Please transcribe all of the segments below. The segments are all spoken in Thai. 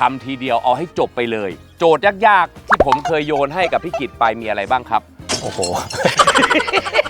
ทำทีเดียวเอาให้จบไปเลย โจทย์ยากๆ ที่ผมเคยโยนให้กับพี่กิตไปมีอะไรบ้างครับ โอ้โห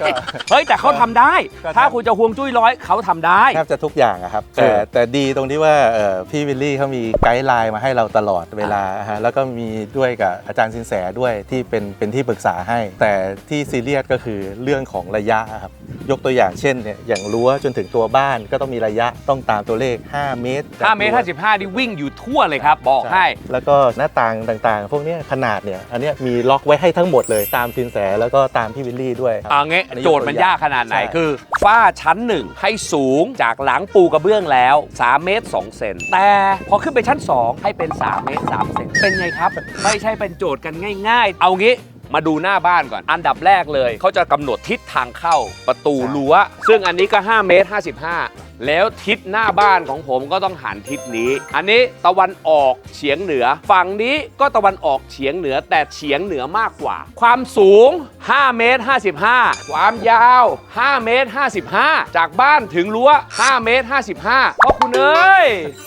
ก็ เฮ้ยแต่เขาทำได้ ก็ทำ ถ้าคุณจะห่วงจุ้ยร้อยเขาทำได้ แทบจะทุกอย่างอะครับเอแต่อ แต่ดีตรงที่ว่าเอ่อพี่วิลลี่เขามีไกด์ไลน์มาให้เราตลอดเวลาฮะแล้วก็มีด้วยกับอาจารย์สินแสด้วยที่เป็นเป็นที่ปรึกษาให้ แต่ที่ซีเรียสก็คือเรื่องของระยะครับ ยกตัวอย่างเช่นเนี่ยอย่างรั้วจนถึงตัวบ้านก็ต้องมีระยะต้องตามตัวเลข 5 เมตรจาก5เมตรรั้ว 55นี่วิ่งอยู่ทั่วเลยครับ บอกให้ แล้วก็หน้าต่างต่างๆ พวกเนี้ยขนาดเนี่ยอันเนี้ยมีล็อกไว้ให้ทั้งหมดเลยตามสินแสแล้วก็ตามพี่วิลลี่ด้วยครับ เอางี้อันนี้โจทย์มันยากขนาดไหนใช่ คือฝ้าชั้นหนึ่งให้สูงจากหลังปูกระเบื้องแล้ว 3 เมตร 2 เซนแต่พอขึ้นไปชั้น 2 ให้เป็น 3 เมตร 3 เซนเป็นไงครับ ไม่ใช่เป็นโจทย์กันง่าย ๆ เอางี้ มาดูหน้าบ้านก่อน อันดับแรกเลยเขาจะกำหนดทิศทางเข้าประตูรั้ว ซึ่งอันนี้ก็ 5 เมตร 55 แล้วทิศหน้าบ้านของผมก็ต้องหันทิศนี้ อันนี้ตะวันออกเฉียงเหนือ ฝั่งนี้ก็ตะวันออกเฉียงเหนือแต่เฉียงเหนือมากกว่า ความสูง 5 เมตร 55 ความยาว 5 เมตร 55 จากบ้านถึงรั้ว 5 เมตร 55เพราะคุณเอ้ย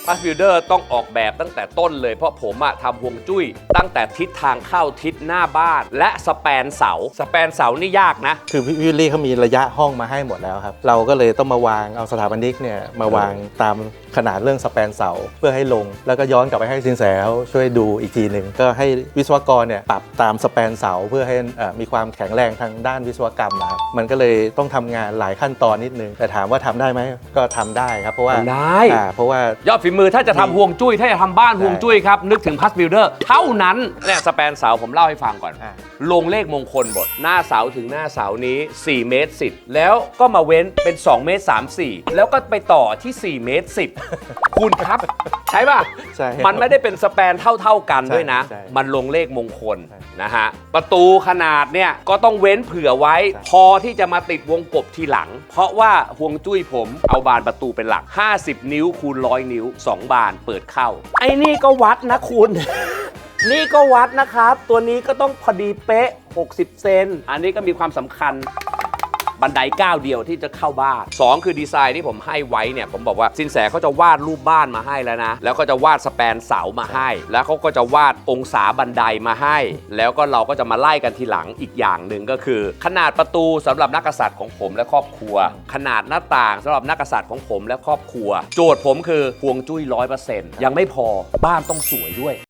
พัสบิลเดอร์ต้องออกแบบตั้งแต่ต้นเลยเพราะผมอะทำฮวงจุ้ย ตั้งแต่ทิศทางเข้าทิศหน้าบ้าน และสแปนเสา สแปนเสานี่ยากนะ คือพี่วิลลี่เขามีระยะห้องมาให้หมดแล้วครับ เราก็เลยต้องมาวางเอาสถาปนิกเนี่ยมาวางตามขนาดเรื่องสแปนเสาเพื่อให้ลง แล้วก็ย้อนกลับไปให้สินแสเขาช่วยดูอีกทีหนึ่งก็ให้วิศวกรเนี่ยปรับตามสแปนเสาเพื่อให้เอ่อมีความแข็งแรงทางด้านวิศวกรรมนะครับมันก็เลยต้องทำงานหลายขั้นตอนนิดนึงแต่ถามว่าทำได้ไหมก็ทำได้ครับเพราะว่าทำได้ อ่าเพราะว่ายอดฝีมือถ้าจะทำห่วงจุ้ยถ้าจะทำบ้านห่วงจุ้ยครับ นึกถึงพัสบิลเดอร์เท่านั้นเนี่ยสแปนเสาผมเล่าให้ฟังก่อน อ่าลงเลขมงคลบท หน้าเสาถึงหน้าเสานี้ 4 เมตร 10 แล้วก็มาเว้นเป็น 2 เมตร 34 แล้วก็ไปต่อที่ 4 เมตร 10คุณครับ ใช่ป่ะ ใช่มันไม่ได้เป็นสแปนเท่า ๆกันด้วยนะ ใช่ใช่มันลงเลขมงคลใช่นะฮะ ประตูขนาดเนี่ย ก็ต้องเว้นเผื่อไว้ ใช่ พอที่จะมาติดวงกบทีหลัง เพราะว่าห่วงจุ้ยผมเอาบานประตูเป็นหลัก 50 นิ้วคูณร้อยนิ้ว 2 บานเปิดเข้า ไอ้นี่ก็วัดนะคุณ นี่ก็วัดนะครับ ตัวนี้ก็ต้องพอดีเป๊ะ 60 เซน อันนี้ก็มีความสำคัญ บันไดก้าวเดียวที่จะเข้าบ้าน 2 คือดีไซน์ที่ผมให้ไว้เนี่ยผมบอกว่าสินแสเขาจะวาดรูปบ้านมาให้แล้วนะ แล้วก็จะวาดสแปนเสามาให้ แล้วเขาก็จะวาดองศาบันไดมาให้ แล้วก็เราก็จะมาไล่กันทีหลังอีกอย่างหนึ่งก็คือ ขนาดประตูสำหรับนักกษัตริย์ของผมและครอบครัว ขนาดหน้าต่างสำหรับนักกษัตริย์ของผมและครอบครัว โจทย์ผมคือพวงจุ้ยร้อยเปอร์เซ็นต์ยังไม่พอบ้านต้องสวยด้วย